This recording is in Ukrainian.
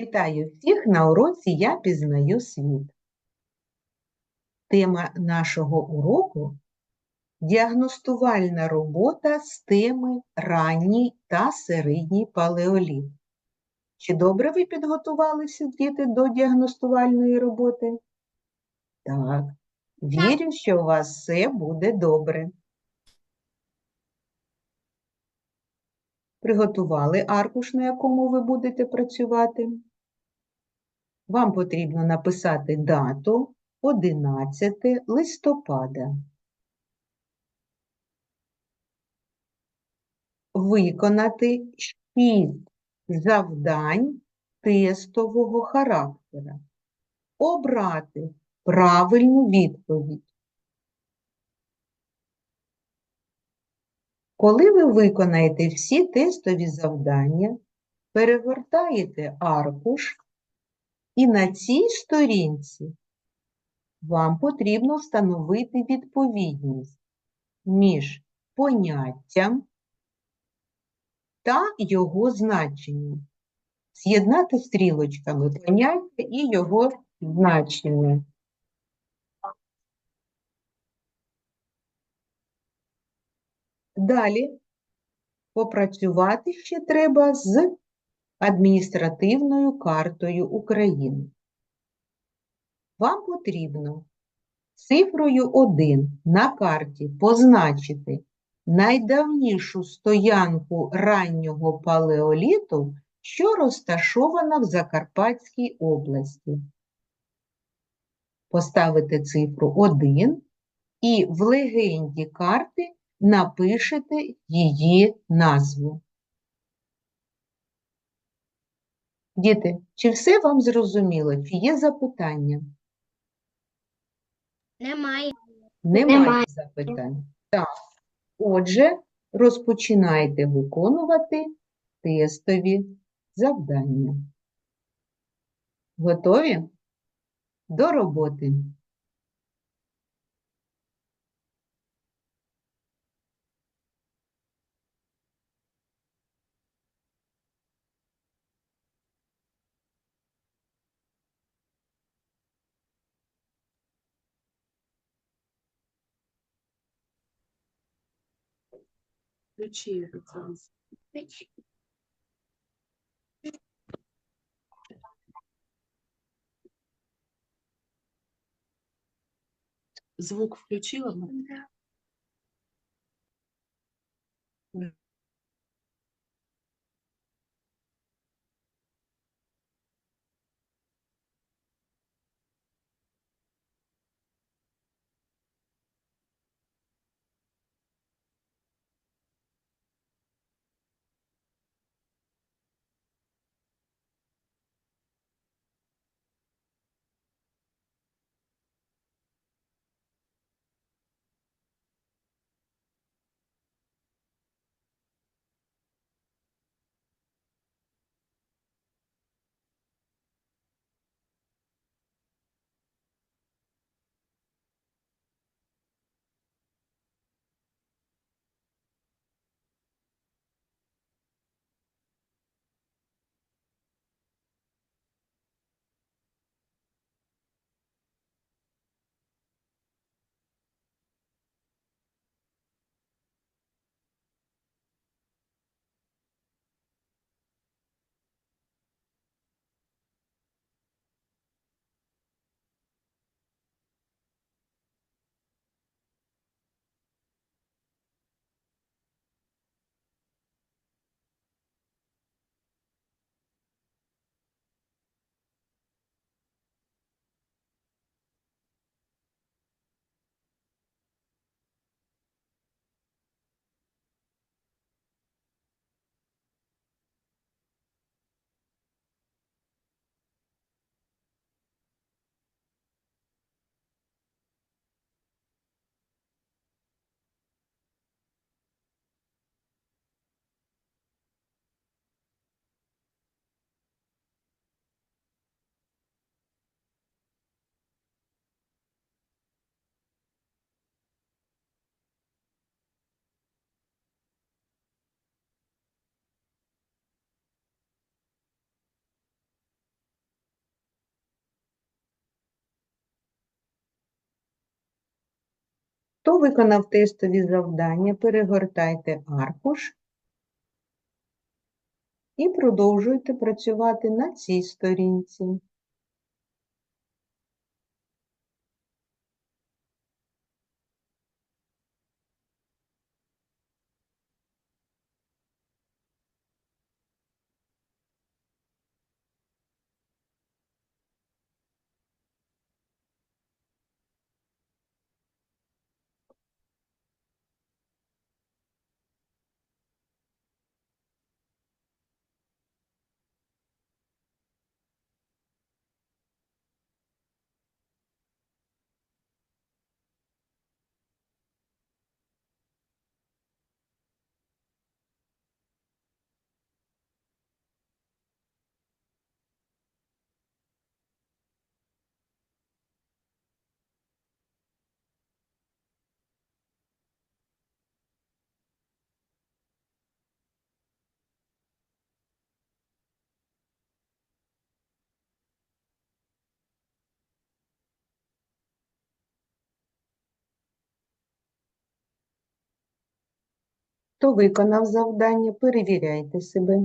Вітаю всіх на уроці Я пізнаю світ. Тема нашого уроку діагностувальна робота з теми ранній та середній палеоліт. Чи добре ви підготувалися, діти, до діагностувальної роботи? Так, вірю, що у вас все буде добре. Приготували аркуш, на якому ви будете працювати. Вам потрібно написати дату 11 листопада. Виконати 6 завдань тестового характера. Обрати правильну відповідь. Коли ви виконаєте всі тестові завдання, перегортаєте аркуш, і на цій сторінці вам потрібно встановити відповідність між поняттям та його значенням. З'єднати стрілочками поняття і його значення. Далі попрацювати ще треба з адміністративною картою України. Вам потрібно цифрою 1 на карті позначити найдавнішу стоянку раннього палеоліту, що розташована в Закарпатській області. Поставити цифру 1 і в легенді карти напишете її назву. Діти, чи все вам зрозуміло? Чи є запитання? Немає. Немає, Немає. запитань. Так. Отже, розпочинайте виконувати тестові завдання. Готові? До роботи. Включи это. Звук включила? Марина? Хто виконав тестові завдання, перегортайте аркуш і продовжуйте працювати на цій сторінці. Хто виконав завдання, перевіряйте себе.